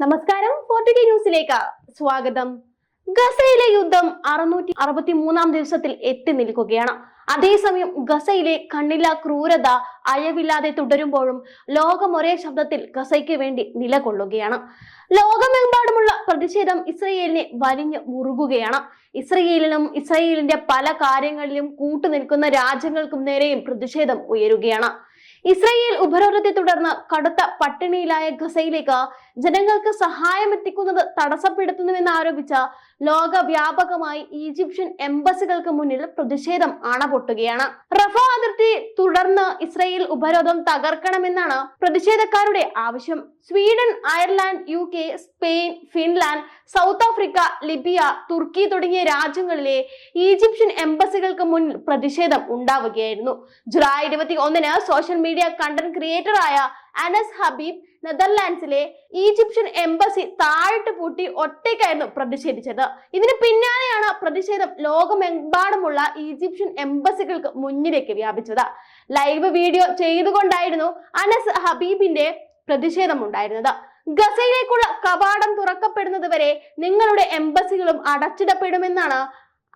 നമസ്കാരം ഫോർട്ടി ന്യൂസിലേക്ക് സ്വാഗതം. ഗസയിലെ യുദ്ധം അറുന്നൂറ്റി അറുപത്തി മൂന്നാം ദിവസത്തിൽ എത്തി നിൽക്കുകയാണ്. അതേസമയം ഗസയിലെ കണ്ണില്ല ക്രൂരത അയവില്ലാതെ തുടരുമ്പോഴും ലോകം ഒരേ ശബ്ദത്തിൽ ഗസയ്ക്ക് വേണ്ടി നിലകൊള്ളുകയാണ്. ലോകമെമ്പാടുമുള്ള പ്രതിഷേധം ഇസ്രയേലിനെ വലിഞ്ഞു മുറുകുകയാണ്. ഇസ്രയേലിനും ഇസ്രയേലിന്റെ പല കാര്യങ്ങളിലും കൂട്ടുനിൽക്കുന്ന രാജ്യങ്ങൾക്കും നേരെയും പ്രതിഷേധം ഉയരുകയാണ്. ഇസ്രയേൽ ഉപരോധത്തെ തുടർന്ന് കടുത്ത പട്ടിണിയിലായ ഗസയിലേക്ക് ജനങ്ങൾക്ക് സഹായം എത്തിക്കുന്നത് തടസ്സപ്പെടുത്തുന്നുവെന്ന് ആരോപിച്ച ലോകവ്യാപകമായി ഈജിപ്ഷ്യൻ എംബസികൾക്ക് മുന്നിൽ പ്രതിഷേധം അണപൊട്ടുകയാണ്. റഫ അതിർത്തി തുടർന്ന് ഇസ്രയേൽ ഉപരോധം തകർക്കണമെന്നാണ് പ്രതിഷേധക്കാരുടെ ആവശ്യം. Sweden Ireland U Spain Finland South Africa Libya തുർക്കി തുടങ്ങിയ രാജ്യങ്ങളിലെ ഈജിപ്ഷ്യൻ എംബസികൾക്ക് മുൻ പ്രതിഷേധം ഉണ്ടാവുകയായിരുന്നു. ജൂലൈ ഇരുപത്തി ഒന്നിന് സോഷ്യൽ മീഡിയ കണ്ടന്റ് ക്രിയേറ്ററായ അനസ് ഹബീബ് നെതർലാൻഡ്സിലെ ഈജിപ്ഷ്യൻ എംബസി താഴിട്ട് പൂട്ടി ഒറ്റയ്ക്കായിരുന്നു പ്രതിഷേധിച്ചത്. ഇതിന് പിന്നാലെയാണ് പ്രതിഷേധം ലോകമെമ്പാടുമുള്ള ഈജിപ്ഷ്യൻ എംബസികൾക്ക് മുന്നിലേക്ക് വ്യാപിച്ചത്. ലൈവ് വീഡിയോ ചെയ്തുകൊണ്ടായിരുന്നു അനസ് ഹബീബിന്റെ പ്രതിഷേധം ഉണ്ടായിരുന്നത്. ഗസയിലേക്കുള്ള കവാടം തുറക്കപ്പെടുന്നത് വരെ നിങ്ങളുടെ എംബസികളും അടച്ചിടപ്പെടുമെന്നാണ്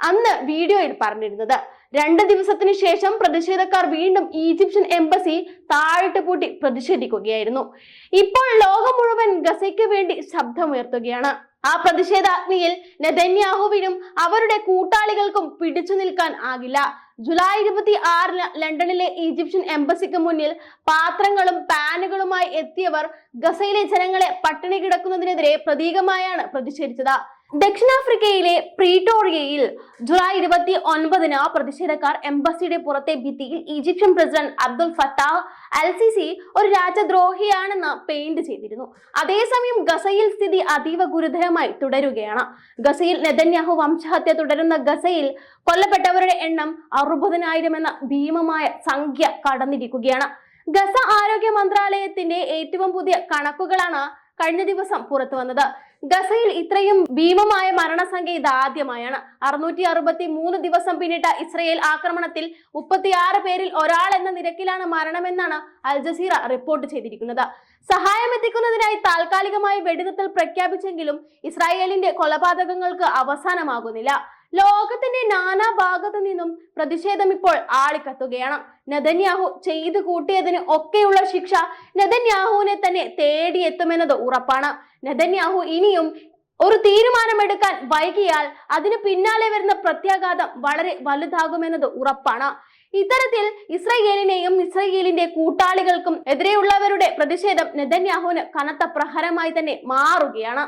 അന്ന് വീഡിയോയിൽ പറഞ്ഞിരുന്നത്. രണ്ട് ദിവസത്തിന് ശേഷം പ്രതിഷേധക്കാർ വീണ്ടും ഈജിപ്ഷ്യൻ എംബസി താഴിട്ട് പൂട്ടി പ്രതിഷേധിക്കുകയായിരുന്നു. ഇപ്പോൾ ലോകം മുഴുവൻ ഗസയ്ക്ക് വേണ്ടി ശബ്ദമുയർത്തുകയാണ്. ആ പ്രതിഷേധാഗ്നിയിൽ നെതന്യാഹുവിനും അവരുടെ കൂട്ടാളികൾക്കും പിടിച്ചു നിൽക്കാൻ ആകില്ല. ജൂലൈ ഇരുപത്തി ആറിന് ലണ്ടനിലെ ഈജിപ്ഷ്യൻ എംബസിക്ക് മുന്നിൽ പാത്രങ്ങളും പാനുകളുമായി എത്തിയവർ ഗസയിലെ ജനങ്ങളെ പട്ടിണി കിടക്കുന്നതിനെതിരെ പ്രതീകമായാണ് പ്രതിഷേധിച്ചത്. ദക്ഷിണാഫ്രിക്കയിലെ പ്രീറ്റോറിയയിൽ ജൂലൈ ഇരുപത്തി ഒൻപതിന് പ്രതിഷേധക്കാർ എംബസിയുടെ പുറത്തെ ഭിത്തിയിൽ Egyptian president Abdel Fattah al Sisi ഒരു രാജ്യദ്രോഹിയാണെന്ന് പെയിന്റ് ചെയ്തിരുന്നു. അതേസമയം ഗസയിൽ സ്ഥിതി അതീവ ഗുരുതരമായി തുടരുകയാണ്. ഗസയിൽ നെതന്യാഹു വംശഹത്യ തുടരുന്ന ഗസയിൽ കൊല്ലപ്പെട്ടവരുടെ എണ്ണം അറുപതിനായിരം എന്ന ഭീമമായ സംഖ്യ കടന്നിരിക്കുകയാണ്. ഗസ ആരോഗ്യ മന്ത്രാലയത്തിന്റെ ഏറ്റവും പുതിയ കണക്കുകളാണ് കഴിഞ്ഞ ദിവസം പുറത്തു വന്നത് ഗസയിൽ ഇത്രയും ഭീമമായ മരണസംഖ്യ ഇത് ആദ്യമായാണ്. അറുന്നൂറ്റി അറുപത്തി മൂന്ന് ദിവസം പിന്നിട്ട ഇസ്രയേൽ ആക്രമണത്തിൽ മുപ്പത്തിയാറ് പേരിൽ ഒരാൾ എന്ന നിരക്കിലാണ് മരണമെന്നാണ് അൽ ജസീറ റിപ്പോർട്ട് ചെയ്തിരിക്കുന്നത്. സഹായം എത്തിക്കുന്നതിനായി താൽക്കാലികമായി വെടിനിർത്തൽ പ്രഖ്യാപിച്ചെങ്കിലും ഇസ്രായേലിന്റെ കൊലപാതകങ്ങൾക്ക് അവസാനമാകുന്നില്ല. ലോകത്തിന്റെ നാനാ ഭാഗത്തു നിന്നും പ്രതിഷേധം ഇപ്പോൾ ആളിക്കത്തുകയാണ്. നെതന്യാഹു ചെയ്തു കൂട്ടിയതിന് ഒക്കെയുള്ള ശിക്ഷ നെതന്യാഹുവിനെ തന്നെ തേടിയെത്തുമെന്നത് ഉറപ്പാണ്. നെതന്യാഹു ഇനിയും ഒരു തീരുമാനമെടുക്കാൻ വൈകിയാൽ അതിന് പിന്നാലെ വരുന്ന പ്രത്യാഘാതം വളരെ വലുതാകുമെന്നത് ഉറപ്പാണ്. ഇത്തരത്തിൽ ഇസ്രയേലിനെയും ഇസ്രയേലിന്റെ കൂട്ടാളികൾക്കും എതിരെയുള്ളവരുടെ പ്രതിഷേധം നെതന്യാഹുവിന് കനത്ത പ്രഹരമായി തന്നെ മാറുകയാണ്.